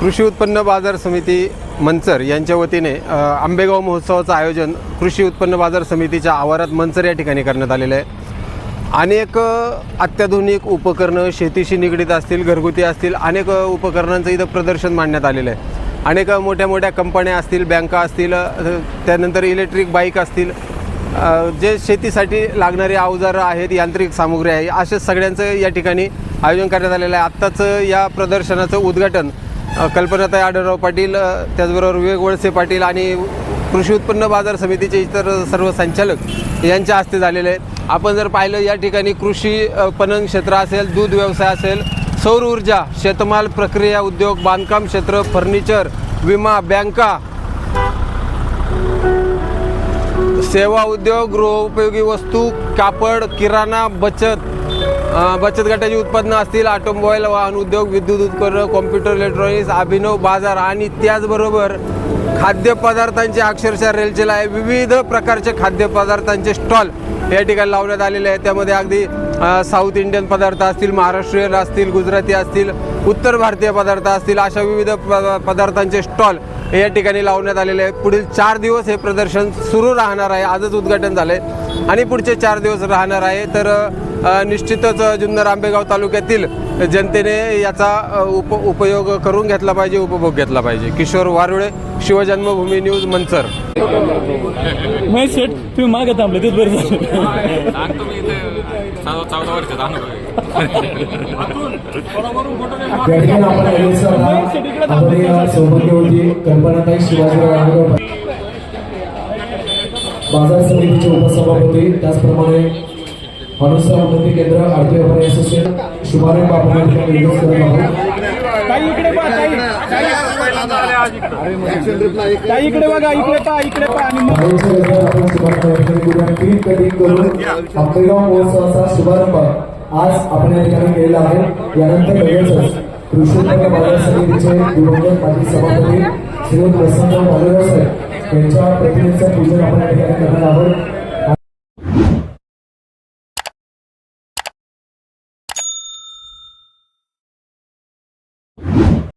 कृषी उत्पन्न बाजार समिती मंचर यांच्या वतीने आंबेगाव महोत्सवाचं आयोजन कृषी उत्पन्न बाजार समितीच्या आवारात मंचर या ठिकाणी करण्यात आलेलं आहे. अनेक अत्याधुनिक उपकरणं शेतीशी निगडीत असतील घरगुती असतील अनेक उपकरणांचं इथं प्रदर्शन मांडण्यात आलेलं आहे. अनेक मोठ्या मोठ्या कंपन्या असतील बँका असतील त्यानंतर इलेक्ट्रिक बाईक असतील जे शेतीसाठी लागणारी अवजारं आहेत यांत्रिक सामुग्री आहे अशा सगळ्यांचं या ठिकाणी आयोजन करण्यात आलेलं आहे. आत्ताचं या प्रदर्शनाचं उद्घाटन कल्पनाताई आढळराव पाटील त्याचबरोबर विवेक वळसे पाटील आणि कृषी उत्पन्न बाजार समितीचे इतर सर्व संचालक यांच्या हस्ते झालेले आहेत. आपण जर पाहिलं या ठिकाणी कृषी पणन क्षेत्र असेल दूध व्यवसाय असेल सौर ऊर्जा शेतमाल प्रक्रिया उद्योग बांधकाम क्षेत्र फर्निचर विमा बँका सेवा उद्योग गृहोपयोगी वस्तू कापड किराणा बचत बचत गटाची उत्पादनं असतील ऑटोमोबाईल वाहन उद्योग विद्युत उपकरणं कॉम्प्युटर इलेक्ट्रॉनिक्स अभिनव बाजार आणि त्याचबरोबर खाद्यपदार्थांचे अक्षरशः रेलचेल आहे. विविध प्रकारचे खाद्यपदार्थांचे स्टॉल या ठिकाणी लावण्यात आलेले आहेत. त्यामध्ये अगदी साऊथ इंडियन पदार्थ असतील महाराष्ट्रीयन असतील गुजराती असतील उत्तर भारतीय पदार्थ असतील अशा विविध प- पदार्थांचे स्टॉल या ठिकाणी लावण्यात आलेले आहेत. पुढील चार दिवस हे प्रदर्शन सुरू राहणार आहे. आजच उद्घाटन झालं आहे आणि पुढचे चार दिवस राहणार आहे. तर निश्चितच जुन्नर आंबेगाव तालुक्यातील जनतेने याचा उप उपयोग करून घेतला पाहिजे उपभोग घेतला पाहिजे. किशोर वारुळे शिवजन्मभूमी न्यूज मंचर. तुम्ही मागे थांबले तेच बरं कल्पनाताई शिवाजीराव बाजार समितीचे उपसभापती त्याचप्रमाणे उन्नती केंद्र आरती व्यापारी असोसिएशन शुभारंभ आपण इकडे बघा इकडे पहा कटिंग करून आंबेगाव महोत्सवाचा शुभारंभ आज आपण या ठिकाणी केलेला आहे. यानंतर लगेचच कृषी उत्पन्न बाजार समितीचे दिवंगत माजी सभापती श्रीयुत वसंतराव साहेब यांच्या प्रतिमेचं पूजन आपण या ठिकाणी